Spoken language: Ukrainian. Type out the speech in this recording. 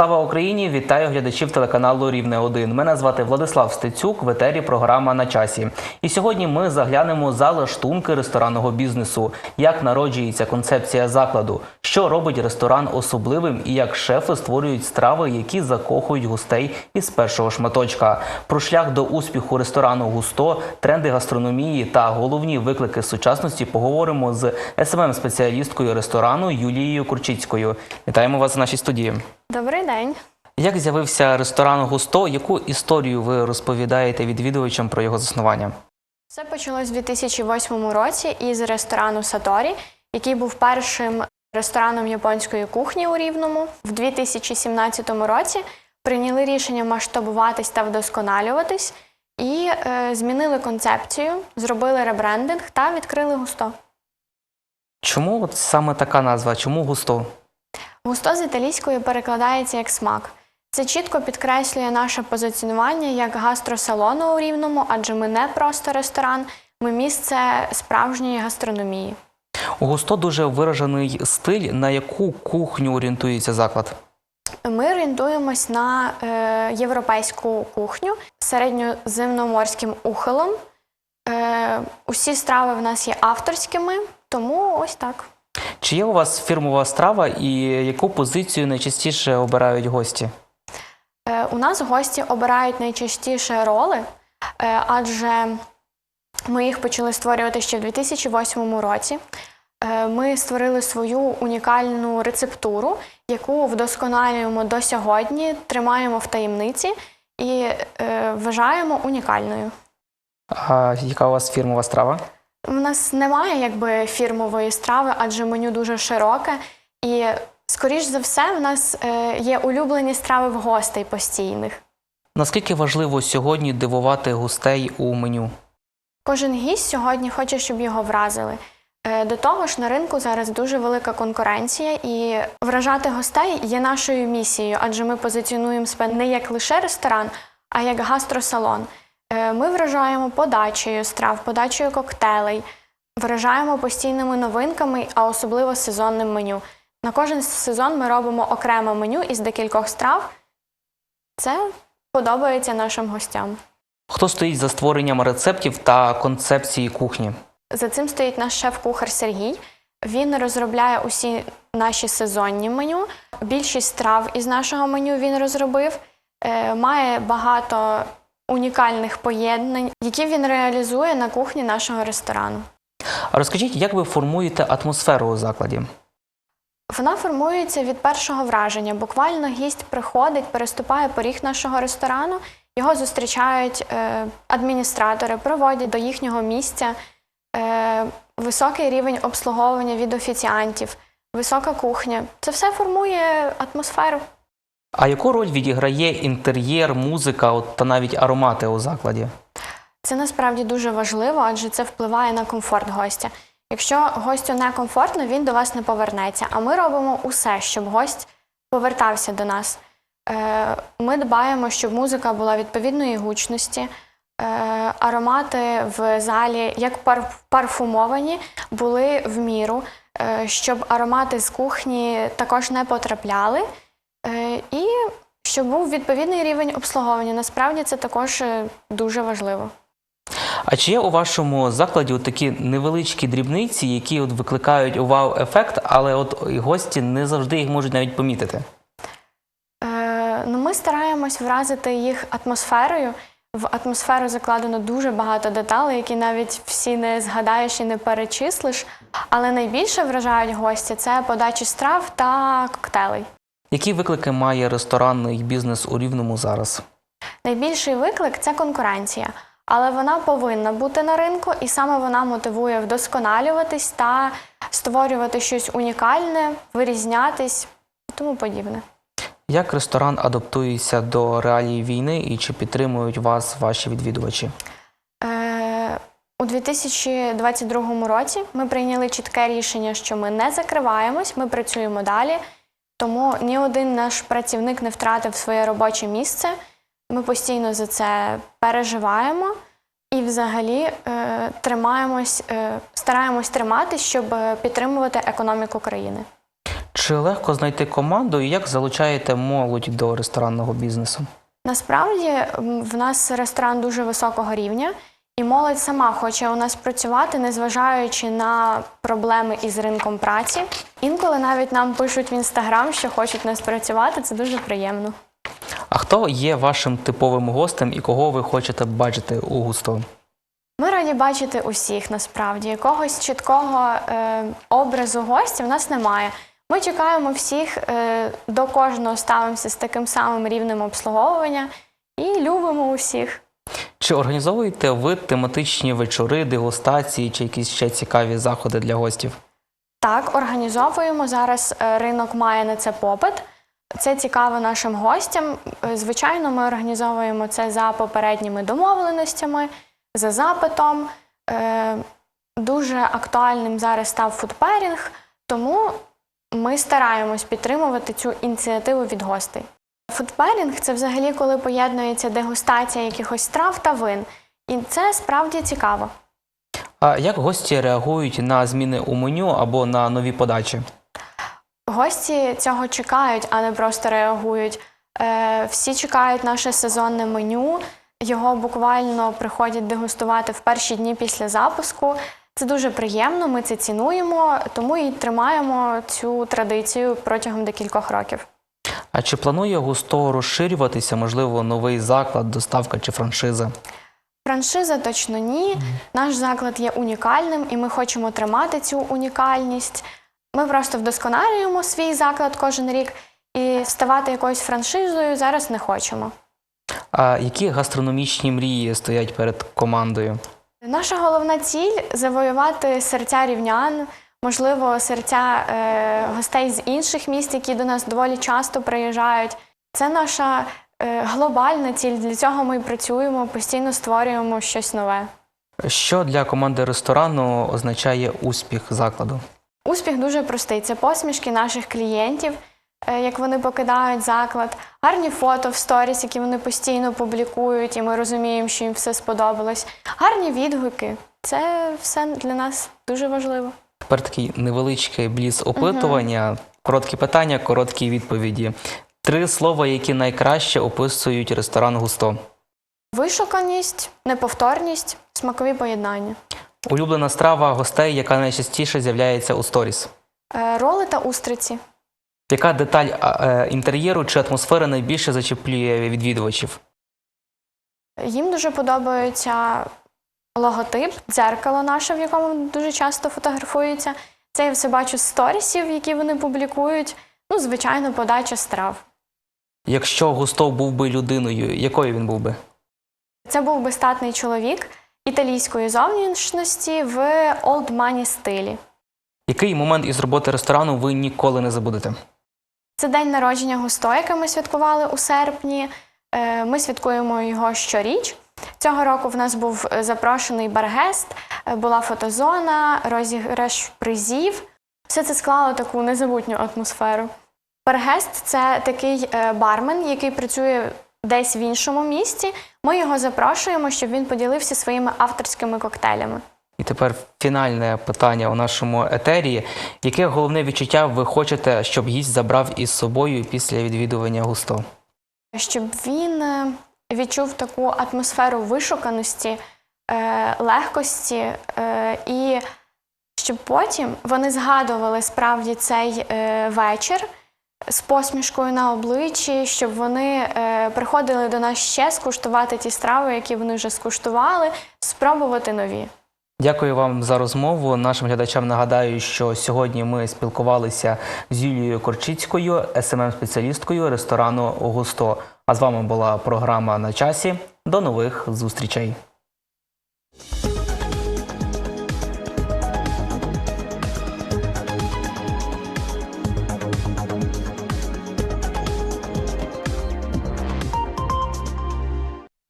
Слава Україні! Вітаю глядачів телеканалу Рівне 1 Мене звати Владислав Стецюк. В етері програма на часі. І сьогодні ми заглянемо за лаштунки ресторанного бізнесу, як народжується концепція закладу, що робить ресторан особливим і як шефи створюють страви, які закохують гостей із першого шматочка. Про шлях до успіху ресторану Густо, тренди гастрономії та головні виклики сучасності поговоримо з СММ спеціалісткою ресторану Юлією Курчицькою. Вітаємо вас в нашій студії. Добрий день. Як з'явився ресторан Густо? Яку історію ви розповідаєте відвідувачам про його заснування? Все почалось у 2008 році із ресторану Саторі, який був першим рестораном японської кухні у Рівному. В 2017 році прийняли рішення масштабуватись та вдосконалюватись і е, змінили концепцію, зробили ребрендинг та відкрили густо. Чому от саме така назва? Чому густо? Густо з італійської перекладається як смак. Це чітко підкреслює наше позиціонування як гастросалону у Рівному, адже ми не просто ресторан, ми місце справжньої гастрономії. У густо дуже виражений стиль, на яку кухню орієнтується заклад. Ми орієнтуємось на е, європейську кухню середньоземноморським ухилом. Е, усі страви в нас є авторськими, тому ось так. Чи є у вас фірмова страва і яку позицію найчастіше обирають гості? Е, у нас гості обирають найчастіше роли, е, адже ми їх почали створювати ще в 2008 році. Е, Ми створили свою унікальну рецептуру, яку вдосконалюємо до сьогодні, тримаємо в таємниці і е, вважаємо унікальною. А яка у вас фірмова страва? У нас немає якби фірмової страви, адже меню дуже широке. І, скоріш за все, в нас е, є улюблені страви в гостей постійних. Наскільки важливо сьогодні дивувати гостей у меню? Кожен гість сьогодні хоче, щоб його вразили. Е, До того ж, на ринку зараз дуже велика конкуренція, і вражати гостей є нашою місією, адже ми позиціонуємо себе не як лише ресторан, а як гастросалон. Е, Ми вражаємо подачею страв, подачею коктейлей, вражаємо постійними новинками, а особливо сезонним меню. На кожен сезон ми робимо окреме меню із декількох страв. Це подобається нашим гостям. Хто стоїть за створенням рецептів та концепції кухні? За цим стоїть наш шеф-кухар Сергій. Він розробляє усі наші сезонні меню. Більшість страв із нашого меню він розробив. Е, Має багато унікальних поєднань, які він реалізує на кухні нашого ресторану. А розкажіть, як ви формуєте атмосферу у закладі? Вона формується від першого враження. Буквально гість приходить, переступає поріг нашого ресторану, його зустрічають е, адміністратори, проводять до їхнього місця. Е, високий рівень обслуговування від офіціантів, висока кухня. Це все формує атмосферу. А яку роль відіграє інтер'єр, музика от, та навіть аромати у закладі? Це насправді дуже важливо, адже це впливає на комфорт гостя. Якщо гостю некомфортно, він до вас не повернеться. А ми робимо усе, щоб гость повертався до нас. Е, Ми дбаємо, щоб музика була відповідної гучності, е, аромати в залі, як пар- парфумовані, були в міру, е, щоб аромати з кухні також не потрапляли. Е, І щоб був відповідний рівень обслуговування. Насправді це також е, дуже важливо. А чи є у вашому закладі от такі невеличкі дрібниці, які от викликають вау-ефект, але от гості не завжди їх можуть навіть помітити? Е, ну, ми стараємось вразити їх атмосферою. В атмосферу закладено дуже багато деталей, які навіть всі не згадаєш і не перечислиш. Але найбільше вражають гості це подачі страв та коктейлей. Які виклики має ресторанний бізнес у рівному зараз? Найбільший виклик це конкуренція, але вона повинна бути на ринку, і саме вона мотивує вдосконалюватись та створювати щось унікальне, вирізнятись і тому подібне. Як ресторан адаптується до реалій війни і чи підтримують вас ваші відвідувачі? Е, У 2022 році ми прийняли чітке рішення, що ми не закриваємось, ми працюємо далі. Тому ні один наш працівник не втратив своє робоче місце. Ми постійно за це переживаємо і, взагалі, е, тримаємось, е, стараємось триматись, щоб е, підтримувати економіку країни. Чи легко знайти команду і як залучаєте молодь до ресторанного бізнесу? Насправді в нас ресторан дуже високого рівня, і молодь сама хоче у нас працювати, незважаючи на проблеми із ринком праці. Інколи навіть нам пишуть в інстаграм, що хочуть нас працювати. Це дуже приємно. А хто є вашим типовим гостем і кого ви хочете бачити у густо? Ми раді бачити усіх насправді. Якогось чіткого е, образу гостя в нас немає. Ми чекаємо всіх, е, до кожного ставимося з таким самим рівнем обслуговування і любимо усіх. Чи організовуєте ви тематичні вечори, дегустації чи якісь ще цікаві заходи для гостів? Так, організовуємо. Зараз е, ринок має на це попит. Це цікаво нашим гостям. Е, Звичайно, ми організовуємо це за попередніми домовленостями, за запитом. Е, Дуже актуальним зараз став фудперінг, тому ми стараємось підтримувати цю ініціативу від гостей. Фудперінг це взагалі коли поєднується дегустація якихось трав та вин. І це справді цікаво. А як гості реагують на зміни у меню або на нові подачі? Гості цього чекають, а не просто реагують. Е, всі чекають наше сезонне меню. Його буквально приходять дегустувати в перші дні після запуску. Це дуже приємно, ми це цінуємо, тому і тримаємо цю традицію протягом декількох років. А чи планує густо розширюватися, можливо, новий заклад, доставка чи франшиза? Франшиза точно ні. Наш заклад є унікальним, і ми хочемо тримати цю унікальність. Ми просто вдосконалюємо свій заклад кожен рік і ставати якоюсь франшизою зараз не хочемо. А які гастрономічні мрії стоять перед командою? Наша головна ціль завоювати серця рівнян, можливо, серця е, гостей з інших міст, які до нас доволі часто приїжджають. Це наша е, глобальна ціль. Для цього ми працюємо, постійно створюємо щось нове. Що для команди ресторану означає успіх закладу? Успіх дуже простий. Це посмішки наших клієнтів, е, як вони покидають заклад, гарні фото в сторіс, які вони постійно публікують, і ми розуміємо, що їм все сподобалось. Гарні відгуки. Це все для нас дуже важливо. Тепер такий невеличкий бліц опитування, короткі питання, короткі відповіді. Три слова, які найкраще описують ресторан Густо. Вишуканість, неповторність, смакові поєднання. Улюблена страва гостей, яка найчастіше з'являється у сторіс. Е, Роли та устриці. Яка деталь е, інтер'єру чи атмосфери найбільше зачеплює відвідувачів? Їм дуже подобається логотип, дзеркало наше, в якому дуже часто фотографуються. Це я все бачу з сторісів, які вони публікують. Ну, звичайно, подача страв. Якщо Густо був би людиною, якою він був би? Це був би статний чоловік італійської зовнішності в old money стилі. Який момент із роботи ресторану ви ніколи не забудете? Це день народження Густо, який ми святкували у серпні. Е, Ми святкуємо його щоріч. Цього року в нас був е, запрошений баргест, е, була фотозона, розіграш призів. Все це склало таку незабутню атмосферу. Баргест це такий е, бармен, який працює десь в іншому місті. Ми його запрошуємо, щоб він поділився своїми авторськими коктейлями. І тепер фінальне питання у нашому етері. Яке головне відчуття ви хочете, щоб гість забрав із собою після відвідування Густо? щоб він відчув таку атмосферу вишуканості, е, легкості, е, і щоб потім вони згадували справді цей е, вечір з посмішкою на обличчі, щоб вони приходили до нас ще скуштувати ті страви, які вони вже скуштували, спробувати нові. Дякую вам за розмову. Нашим глядачам нагадаю, що сьогодні ми спілкувалися з Юлією Корчицькою, СММ-спеціалісткою ресторану Густо. А з вами була програма на часі. До нових зустрічей.